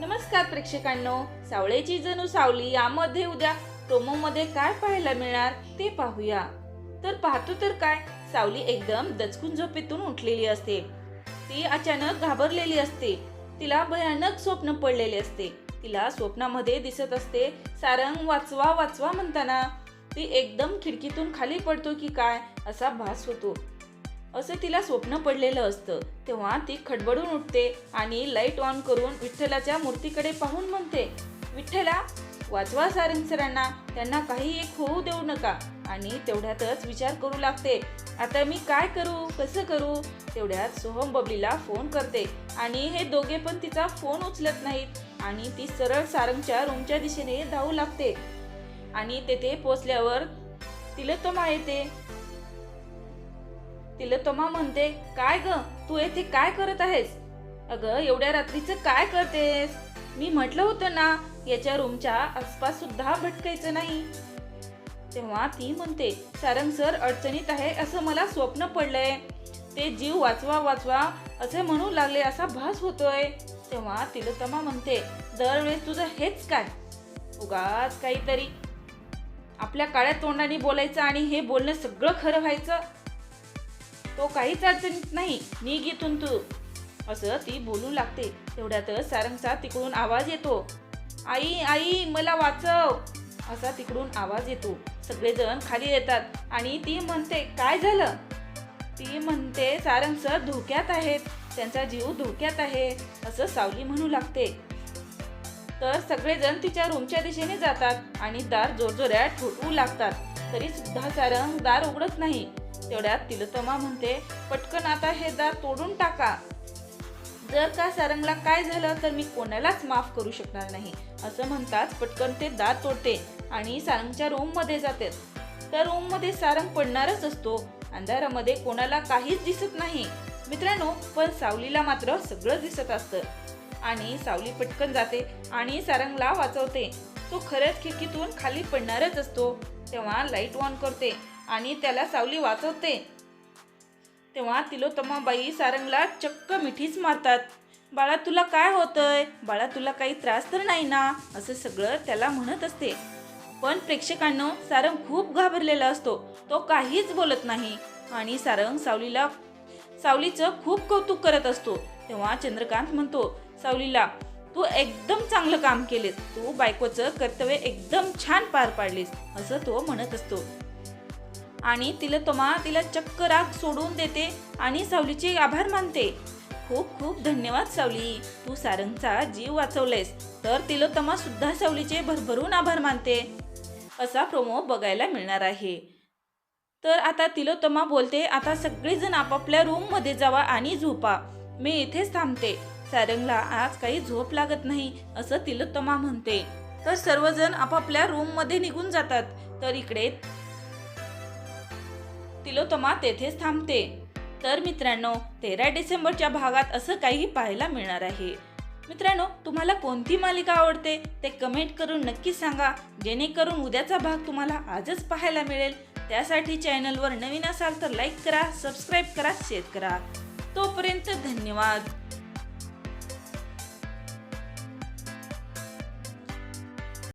नमस्कार प्रेक्षकांनो सावळेची जणू सावली यामध्ये उद्या प्रोमोमध्ये काय पाहायला मिळणार ते पाहूया. तर पाहतो तर काय सावली एकदम दचकून झोपेतून उठलेली असते. ती अचानक घाबरलेली असते. तिला भयानक स्वप्न पडलेले असते. तिला स्वप्नामध्ये दिसत असते सारंग वाचवा वाचवा म्हणताना. ती एकदम खिडकीतून खाली पडतो की काय असा भास होतो. असं तिला स्वप्न पडलेलं असतं. तेव्हा ती खडबडून उठते आणि लाइट ऑन करून विठ्ठलाच्या मूर्तीकडे पाहून म्हणते विठ्ठला वाचवा सारंग सरांना त्यांना काही एक होऊ देऊ नका. आणि तेवढ्यातच विचार करू लागते आता मी काय करू कसं करू? तेवढ्यात सोहम बबलीला फोन करते आणि हे दोघे पण तिचा फोन उचलत नाहीत आणि ती सरळ सारंगच्या रूमच्या दिशेने धावू लागते. आणि तेथे पोचल्यावर तिलोत्तमा येते. तिलोत्तमा म्हणते काय ग? तू येथे काय करत आहेस? अगं एवढ्या रात्रीचं काय करतेस? मी म्हटलं होतं ना याच्या रूमच्या आसपास सुद्धा भटकायचं नाही. तेव्हा ती म्हणते सारंग सर अडचणीत आहे असं मला स्वप्न पडलंय. ते जीव वाचवा वाचवा असे म्हणू लागले असा भास होतोय. तेव्हा तिलोत्तमा म्हणते दरवेळेस तुझं हेच काय? उगाच काहीतरी. आपल्या काळ्या तोंडाने बोलायचं आणि हे बोलणं सगळं खरं व्हायचं. तो काहीच अडचणीत नाही. निघ इथून तू. असं ती बोलू लागते. तेवढ्यातच सारंगचा तिकडून आवाज येतो. आई आई मला वाचव. असा तिकडून आवाज येतो. सगळेजण खाली येतात आणि ती म्हणते काय झालं? ती म्हणते सारंग सर धोक्यात आहेत. त्यांचा जीव धोक्यात आहे. असं सावली म्हणू लागते. तर सगळेजण तिच्या रूमच्या दिशेने जातात आणि दार जोरजोऱ्या ठोकवू लागतात. तरी सुद्धा सारंग दार उघडत नाही. तेवढ्यात तिलोत्तमा म्हणते पटकन आता हे दार तोडून टाका. जर का सारंगला काय झालं तर मी कोणालाच माफ करू शकणार नाही. असं म्हणताच पटकन ते दार तोडते आणि सारंगच्या रूममध्ये जाते. त्या रूममध्ये सारंग पडणारच असतो. अंधारामध्ये कोणाला काहीच दिसत नाही. मित्रांनो पण सावलीला मात्र सगळं दिसत असतं. आणि सावली पटकन जाते आणि सारंगला वाचवते. तो खरंच खिडकीतून खाली पडणारच असतो. तेव्हा लाइट ऑन करते. आणि त्याला सावली वाचवते. तेव्हा तिलोत्तमाबाई सारंगला चक्क मिठीच मारतात. बाळा तुला काय होतंय? बाळा तुला काही त्रास तर नाही ना? असं सगळं त्याला म्हणत असते. पण प्रेक्षकांनो सारंग खूप घाबरलेला असतो. तो काहीच बोलत नाही. आणि सारंग सावलीला सावलीचं खूप कौतुक करत असतो. तेव्हा चंद्रकांत म्हणतो सावलीला तू एकदम चांगलं काम केलेस. तू बायकोचं कर्तव्य एकदम छान पार पाडलीस. असं तो म्हणत असतो. आणि तिलोत्तमा तिला चक्क राग सोडून देते आणि सावलीचे आभार मानते. खूप खूप धन्यवाद सावली. तू सारंगचा जीव वाचवलेस. तर तिलोत्तमा सुद्धा सावलीचे भरभरून आभार मानते. असा प्रोमो बघायला मिळणार आहे. तर आता तिलोत्तमा बोलते आता सगळेजण आपापल्या रूममध्ये जावा आणि झोपा. मी इथेच थांबते. सारंगला आज काही झोप लागत नाही असं तिलोत्तमा म्हणते. तर सर्वजण आपापल्या रूममध्ये निघून जातात. तर इकडे तिलोतमा तेथेच थांबते. तर मित्रांनो तेरा डिसेंबरच्या भागात असं काही पाहायला मिळणार आहे. मित्रांनो तुम्हाला कोणती मालिका आवडते ते कमेंट करून नक्की सांगा. जेणेकरून उद्याचा भाग तुम्हाला आजच पाहायला मिळेल. त्यासाठी चॅनलवर नवीन असाल तर लाईक करा सबस्क्राईब करा शेअर करा. तोपर्यंत धन्यवाद.